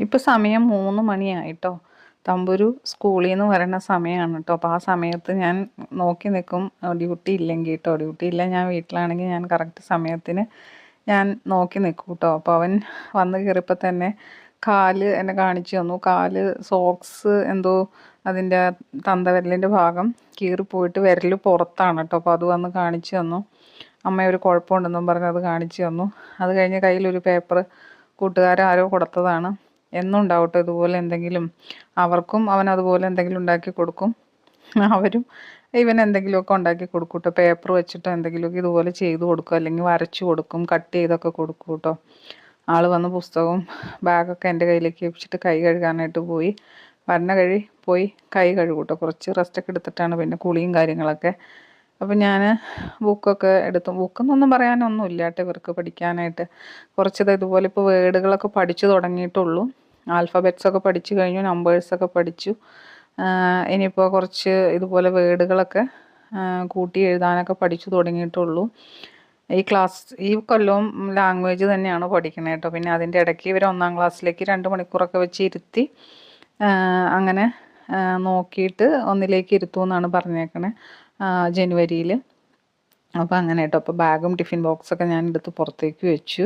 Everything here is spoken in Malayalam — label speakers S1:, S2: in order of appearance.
S1: ഇപ്പോൾ സമയം മൂന്ന് മണിയായിട്ടോ. തമ്പുരു സ്കൂളിൽ നിന്ന് വരണ സമയമാണ് കേട്ടോ അപ്പോൾ ആ സമയത്ത് ഞാൻ നോക്കി നിൽക്കും ഡ്യൂട്ടി ഇല്ലെങ്കിൽ കേട്ടോ ഡ്യൂട്ടി ഇല്ല ഞാൻ വീട്ടിലാണെങ്കിൽ ഞാൻ കറക്റ്റ് സമയത്തിന് ഞാൻ നോക്കി നിൽക്കും കേട്ടോ അപ്പോൾ അവൻ വന്ന് കയറിയപ്പോൾ തന്നെ കാൽ എന്നെ കാണിച്ചു തന്നു. കാൽ സോക്സ് എന്തോ അതിന്റെ തന്തവിരലിന്റെ ഭാഗം കീറിപ്പോയിട്ട് വിരൽ പുറത്താണ് കേട്ടോ അപ്പോൾ അത് വന്ന് കാണിച്ചു തന്നു. അമ്മ ഒരു കുഴപ്പമുണ്ടെന്നും പറഞ്ഞ് അത് കാണിച്ചു തന്നു. അത് കഴിഞ്ഞ് കയ്യിലൊരു പേപ്പർ കൂട്ടുകാരാരോ കൊടുത്തതാണ്. എന്നും ഉണ്ടാവട്ടെ ഇതുപോലെ എന്തെങ്കിലും അവർക്കും അവൻ അതുപോലെ എന്തെങ്കിലും ഉണ്ടാക്കി കൊടുക്കും. അവരും ഇവൻ എന്തെങ്കിലുമൊക്കെ ഉണ്ടാക്കി കൊടുക്കും കേട്ടോ പേപ്പർ വെച്ചിട്ടോ എന്തെങ്കിലുമൊക്കെ ഇതുപോലെ ചെയ്ത് കൊടുക്കും. അല്ലെങ്കിൽ വരച്ചു കൊടുക്കും. കട്ട് ചെയ്തൊക്കെ കൊടുക്കും കേട്ടോ. ആൾ വന്ന് പുസ്തകവും ബാഗൊക്കെ എന്റെ കയ്യിലേക്ക് വെച്ചിട്ട് കൈ കഴുകാനായിട്ട് പോയി. വരണ കഴി പോയി കൈ കഴുകൂട്ടോ കേട്ടോ. കുറച്ച് റെസ്റ്റൊക്കെ എടുത്തിട്ടാണ് പിന്നെ കുളിയും കാര്യങ്ങളൊക്കെ. അപ്പം ഞാൻ ബുക്കൊക്കെ എടുത്തു. ബുക്കെന്നൊന്നും പറയാനൊന്നും ഇല്ല ഇവർക്ക് പഠിക്കാനായിട്ട്. കുറച്ചത് ഇതുപോലെ ഇപ്പോൾ വേർഡുകളൊക്കെ പഠിച്ചു തുടങ്ങിയിട്ടുള്ളൂ. ആൽഫബറ്റ്സ് ഒക്കെ പഠിച്ചു കഴിഞ്ഞു നമ്പേഴ്സൊക്കെ പഠിച്ചു. ഇനിയിപ്പോൾ കുറച്ച് ഇതുപോലെ വേർഡുകളൊക്കെ കൂട്ടി എഴുതാനൊക്കെ പഠിച്ചു തുടങ്ങിയിട്ടുള്ളൂ. ഈ ക്ലാസ് ഈ കൊല്ലവും ലാംഗ്വേജ് തന്നെയാണ് പഠിക്കുന്നത് കേട്ടോ പിന്നെ അതിന്റെ ഇടയ്ക്ക് ഇവർ ഒന്നാം ക്ലാസ്സിലേക്ക് രണ്ട് മണിക്കൂറൊക്കെ വെച്ച് ഇരുത്തി അങ്ങനെ നോക്കിയിട്ട് ഒന്നിലേക്ക് ഇരുത്തുമെന്നാണ് പറഞ്ഞേക്കണേ ജനുവരിയിൽ അപ്പോൾ അങ്ങനെ കേട്ടോ അപ്പോൾ ബാഗും ടിഫിൻ ബോക്സൊക്കെ ഞാൻ എടുത്ത് പുറത്തേക്ക് വെച്ചു.